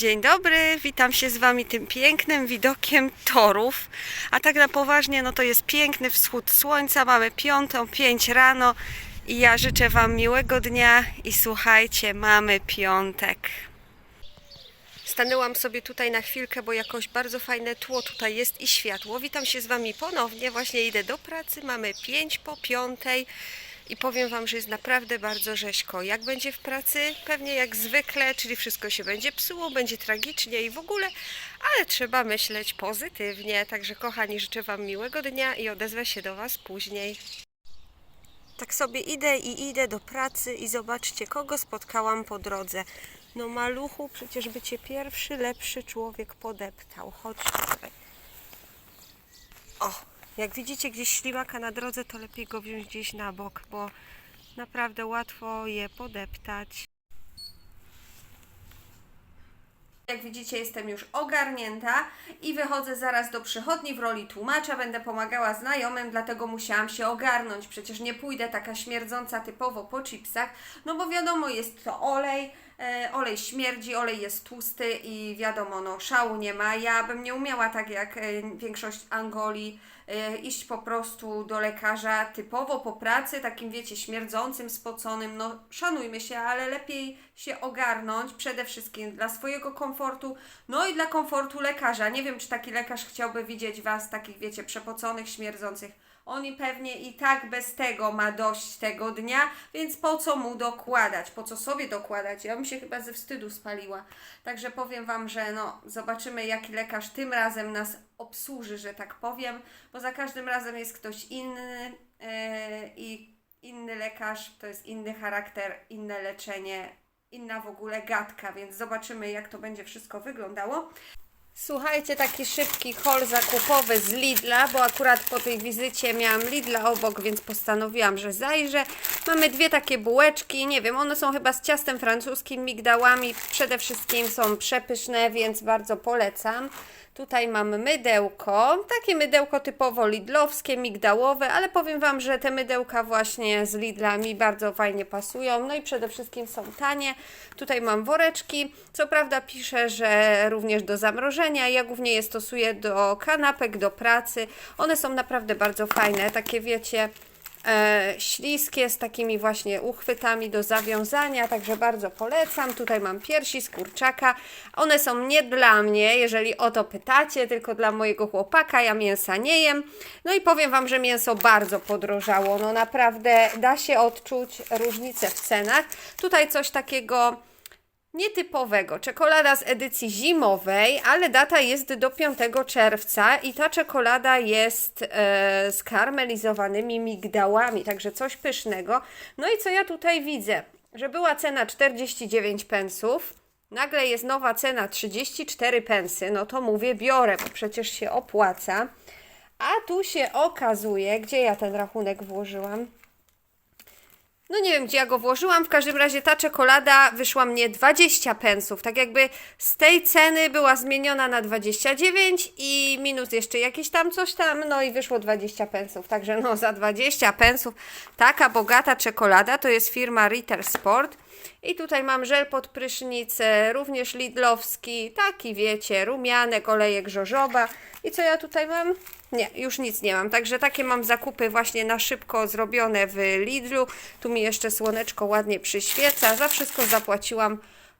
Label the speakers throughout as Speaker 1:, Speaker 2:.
Speaker 1: Dzień dobry, witam się z Wami tym pięknym widokiem torów. A tak na poważnie, no to jest piękny wschód słońca, mamy piątą, pięć rano i ja życzę Wam miłego dnia i słuchajcie, mamy piątek. Stanęłam sobie tutaj na chwilkę, bo jakoś bardzo fajne tło tutaj jest i światło. Witam się z Wami ponownie, właśnie idę do pracy, mamy pięć po piątej. I powiem Wam, że jest naprawdę bardzo rzeźko. Jak będzie w pracy? Pewnie jak zwykle, czyli wszystko się będzie psuło, będzie tragicznie i w ogóle, ale trzeba myśleć pozytywnie. Także kochani, życzę Wam miłego dnia i odezwę się do Was później. Tak sobie idę i idę do pracy i zobaczcie, kogo spotkałam po drodze. No maluchu, przecież by Cię pierwszy, lepszy człowiek podeptał. Chodź tutaj. O, jak widzicie gdzieś ślimaka na drodze, to lepiej go wziąć gdzieś na bok, bo naprawdę łatwo je podeptać. Jak widzicie, jestem już ogarnięta i wychodzę zaraz do przychodni w roli tłumacza. Będę pomagała znajomym, dlatego musiałam się ogarnąć. Przecież nie pójdę taka śmierdząca typowo po chipsach, no bo wiadomo, jest to olej. E, olej śmierdzi, olej jest tłusty i wiadomo, no szału nie ma. Ja bym nie umiała tak jak e, większość Angolii e, iść po prostu do lekarza typowo po pracy, takim wiecie, śmierdzącym, spoconym. No szanujmy się, ale lepiej się ogarnąć przede wszystkim dla swojego komfortu, no i dla komfortu lekarza. Nie wiem, czy taki lekarz chciałby widzieć Was takich, wiecie, przepoconych, śmierdzących. Oni pewnie i tak bez tego ma dość tego dnia, więc po co mu dokładać? Po co sobie dokładać? Ja bym się chyba ze wstydu spaliła. Także powiem Wam, że no, zobaczymy, jaki lekarz tym razem nas obsłuży, że tak powiem, bo za każdym razem jest ktoś inny yy, i inny lekarz, to jest inny charakter, inne leczenie, inna w ogóle gadka, więc zobaczymy, jak to będzie wszystko wyglądało. Słuchajcie, taki szybki haul zakupowy z Lidla, bo akurat po tej wizycie miałam Lidla obok, więc postanowiłam, że zajrzę. Mamy dwie takie bułeczki, nie wiem, one są chyba z ciastem francuskim, migdałami. Przede wszystkim są przepyszne, więc bardzo polecam. Tutaj mam mydełko, takie mydełko typowo lidlowskie, migdałowe, ale powiem Wam, że te mydełka właśnie z Lidla mi bardzo fajnie pasują, no i przede wszystkim są tanie. Tutaj mam woreczki, co prawda piszę, że również do zamrożenia, ja głównie je stosuję do kanapek, do pracy. One są naprawdę bardzo fajne, takie wiecie, e, śliskie z takimi właśnie uchwytami do zawiązania, także bardzo polecam. Tutaj mam piersi z kurczaka. One są nie dla mnie, jeżeli o to pytacie, tylko dla mojego chłopaka. Ja mięsa nie jem. No i powiem Wam, że mięso bardzo podrożało. No naprawdę da się odczuć różnicę w cenach. Tutaj coś takiego nietypowego. Czekolada z edycji zimowej, ale data jest do 5 czerwca i ta czekolada jest e, z karmelizowanymi migdałami, także coś pysznego. No i co ja tutaj widzę? Że była cena 49 pensów, nagle jest nowa cena 34 pensy, no to mówię biorę, bo przecież się opłaca. A tu się okazuje, gdzie ja ten rachunek włożyłam? No nie wiem, gdzie ja go włożyłam. W każdym razie ta czekolada wyszła mnie 20 pensów. Tak jakby z tej ceny była zmieniona na 29 i minus jeszcze jakieś tam coś tam, no i wyszło 20 pensów. Także no za 20 pensów taka bogata czekolada to jest firma Ritter Sport. I tutaj mam żel pod prysznicę, również lidlowski, taki wiecie, rumianek, olejek żożoba. I co ja tutaj mam? Nie, już nic nie mam. Także takie mam zakupy właśnie na szybko zrobione w Lidlu. Tu mi jeszcze słoneczko ładnie przyświeca. Za wszystko zapłaciłam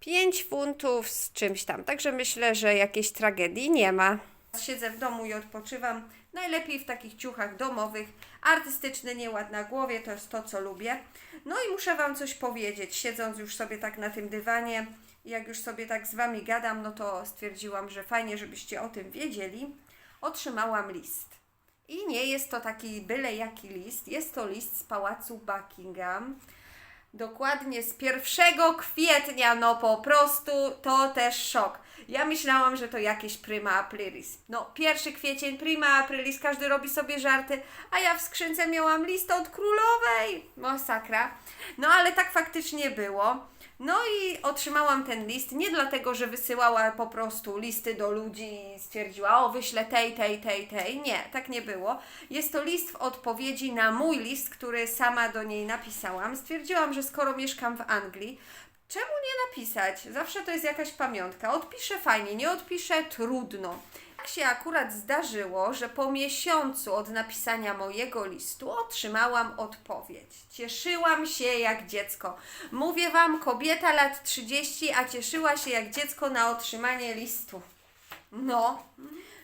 Speaker 1: 5 funtów z czymś tam. Także myślę, że jakiejś tragedii nie ma. Siedzę w domu i odpoczywam. Najlepiej w takich ciuchach domowych. Artystyczny nieład na głowie to jest to, co lubię. No i muszę Wam coś powiedzieć. Siedząc już sobie tak na tym dywanie, jak już sobie tak z Wami gadam, no to stwierdziłam, że fajnie, żebyście o tym wiedzieli. Otrzymałam list. I nie jest to taki byle jaki list. Jest to list z pałacu Buckingham. Dokładnie z 1 kwietnia, no po prostu to też szok. Ja myślałam, że to jakieś prima aprilis. No, 1 kwiecień, prima aprilis, każdy robi sobie żarty, a ja w skrzynce miałam list od królowej. Masakra. No, ale tak faktycznie było. No i otrzymałam ten list nie dlatego, że wysyłała po prostu listy do ludzi i stwierdziła, o wyślę tej, tej, tej, tej. Nie, tak nie było. Jest to list w odpowiedzi na mój list, który sama do niej napisałam. Stwierdziłam, że skoro mieszkam w Anglii, Czemu nie napisać? Zawsze to jest jakaś pamiątka. Odpiszę fajnie, nie odpiszę trudno. Tak się akurat zdarzyło, że po miesiącu od napisania mojego listu otrzymałam odpowiedź. Cieszyłam się jak dziecko. Mówię wam, kobieta lat 30, a cieszyła się jak dziecko na otrzymanie listu. No,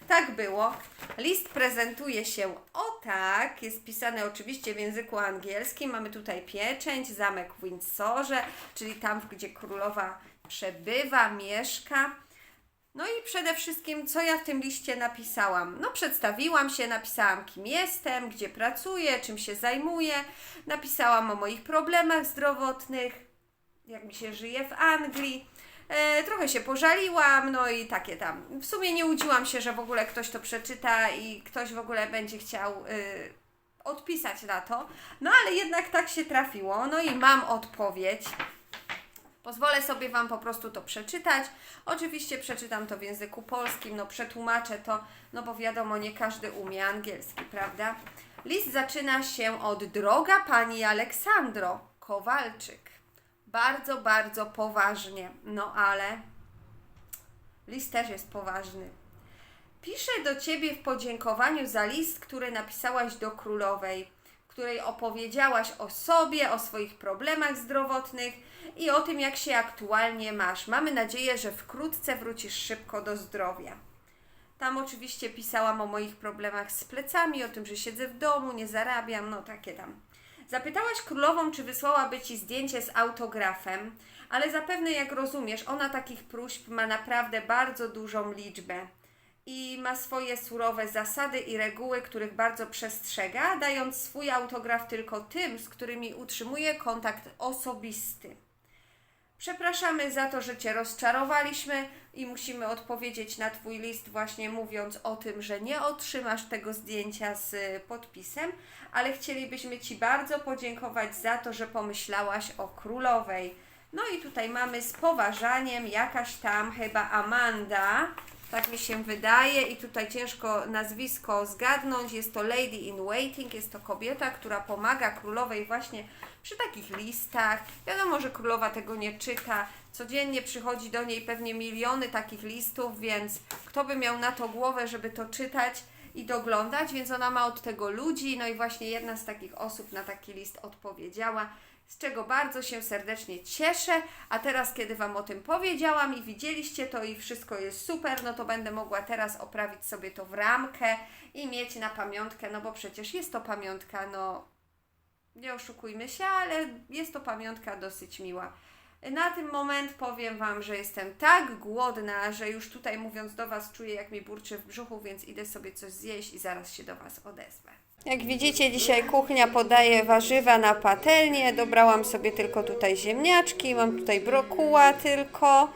Speaker 1: tak było. List prezentuje się o tak. Jest pisany oczywiście w języku angielskim. Mamy tutaj pieczęć, zamek w Windsorze, czyli tam, gdzie królowa przebywa, mieszka. No i przede wszystkim, co ja w tym liście napisałam? No, przedstawiłam się, napisałam, kim jestem, gdzie pracuję, czym się zajmuję, napisałam o moich problemach zdrowotnych, jak mi się żyje w Anglii. E, trochę się pożaliłam, no i takie tam. W sumie nie łudziłam się, że w ogóle ktoś to przeczyta i ktoś w ogóle będzie chciał y, odpisać na to. No ale jednak tak się trafiło. No i mam odpowiedź. Pozwolę sobie Wam po prostu to przeczytać. Oczywiście przeczytam to w języku polskim, no przetłumaczę to, no bo wiadomo, nie każdy umie angielski, prawda? List zaczyna się od Droga Pani Aleksandro Kowalczyk. Bardzo, bardzo poważnie, no ale list też jest poważny. Piszę do Ciebie w podziękowaniu za list, który napisałaś do królowej, w której opowiedziałaś o sobie, o swoich problemach zdrowotnych i o tym, jak się aktualnie masz. Mamy nadzieję, że wkrótce wrócisz szybko do zdrowia. Tam oczywiście pisałam o moich problemach z plecami, o tym, że siedzę w domu, nie zarabiam, no takie tam. Zapytałaś królową, czy wysłałaby ci zdjęcie z autografem, ale zapewne, jak rozumiesz, ona takich próśb ma naprawdę bardzo dużą liczbę i ma swoje surowe zasady i reguły, których bardzo przestrzega, dając swój autograf tylko tym, z którymi utrzymuje kontakt osobisty. Przepraszamy za to, że Cię rozczarowaliśmy i musimy odpowiedzieć na Twój list, właśnie mówiąc o tym, że nie otrzymasz tego zdjęcia z y, podpisem, ale chcielibyśmy Ci bardzo podziękować za to, że pomyślałaś o królowej. No i tutaj mamy z poważaniem jakaś tam chyba Amanda, tak mi się wydaje, i tutaj ciężko nazwisko zgadnąć. Jest to Lady in Waiting, jest to kobieta, która pomaga królowej właśnie przy takich listach. Wiadomo, że królowa tego nie czyta. Codziennie przychodzi do niej pewnie miliony takich listów, więc kto by miał na to głowę, żeby to czytać i doglądać, więc ona ma od tego ludzi. No i właśnie jedna z takich osób na taki list odpowiedziała z czego bardzo się serdecznie cieszę. A teraz, kiedy Wam o tym powiedziałam i widzieliście to i wszystko jest super, no to będę mogła teraz oprawić sobie to w ramkę i mieć na pamiątkę, no bo przecież jest to pamiątka, no nie oszukujmy się, ale jest to pamiątka dosyć miła. Na ten moment powiem Wam, że jestem tak głodna, że już tutaj mówiąc do Was czuję jak mi burczy w brzuchu, więc idę sobie coś zjeść i zaraz się do Was odezwę. Jak widzicie, dzisiaj kuchnia podaje warzywa na patelnię. Dobrałam sobie tylko tutaj ziemniaczki, mam tutaj brokuła tylko.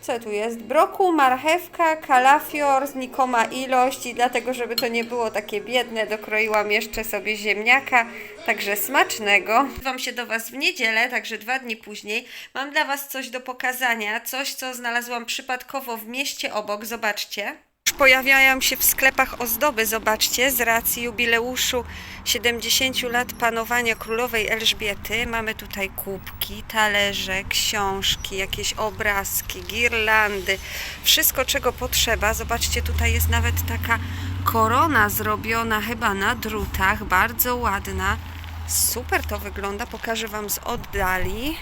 Speaker 1: Co tu jest? Brokuł, marchewka, kalafior, znikoma ilość i dlatego, żeby to nie było takie biedne, dokroiłam jeszcze sobie ziemniaka, także smacznego. Wam się do Was w niedzielę, także dwa dni później. Mam dla Was coś do pokazania, coś, co znalazłam przypadkowo w mieście obok, zobaczcie. Pojawiają się w sklepach ozdoby, zobaczcie, z racji jubileuszu 70 lat panowania królowej Elżbiety. Mamy tutaj kubki, talerze, książki, jakieś obrazki, girlandy, wszystko czego potrzeba. Zobaczcie, tutaj jest nawet taka korona zrobiona chyba na drutach, bardzo ładna. Super to wygląda, pokażę Wam z oddali.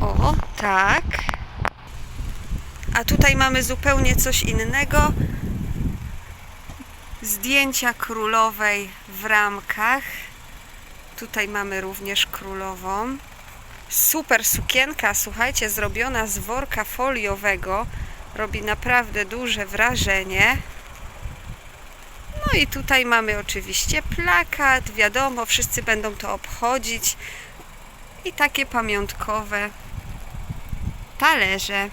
Speaker 1: O, tak. A tutaj mamy zupełnie coś innego. Zdjęcia królowej w ramkach. Tutaj mamy również królową. Super sukienka, słuchajcie, zrobiona z worka foliowego. Robi naprawdę duże wrażenie. No i tutaj mamy oczywiście plakat, wiadomo, wszyscy będą to obchodzić. I takie pamiątkowe talerze.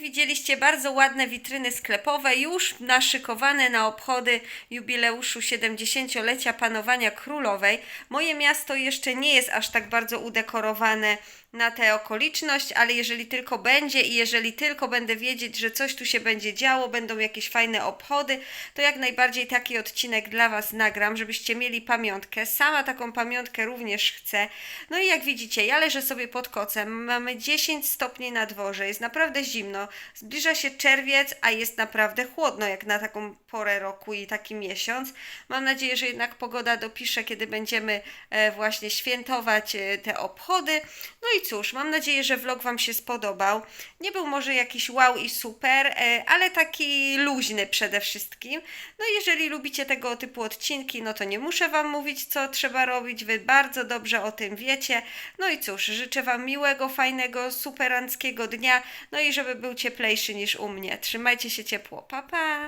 Speaker 1: Widzieliście bardzo ładne witryny sklepowe, już naszykowane na obchody jubileuszu 70-lecia panowania królowej. Moje miasto jeszcze nie jest aż tak bardzo udekorowane na tę okoliczność, ale jeżeli tylko będzie i jeżeli tylko będę wiedzieć, że coś tu się będzie działo, będą jakieś fajne obchody, to jak najbardziej taki odcinek dla Was nagram, żebyście mieli pamiątkę. Sama taką pamiątkę również chcę. No i jak widzicie, ja leżę sobie pod kocem, mamy 10 stopni na dworze, jest naprawdę zimno, zbliża się czerwiec, a jest naprawdę chłodno jak na taką porę roku i taki miesiąc. Mam nadzieję, że jednak pogoda dopisze, kiedy będziemy e, właśnie świętować e, te obchody. No i cóż, mam nadzieję, że vlog Wam się spodobał. Nie był może jakiś wow i super, e, ale taki luźny przede wszystkim. No i jeżeli lubicie tego typu odcinki, no to nie muszę Wam mówić, co trzeba robić. Wy bardzo dobrze o tym wiecie. No i cóż, życzę Wam miłego, fajnego, superanckiego dnia. No i żeby był cieplejszy niż u mnie. Trzymajcie się ciepło. Pa, pa!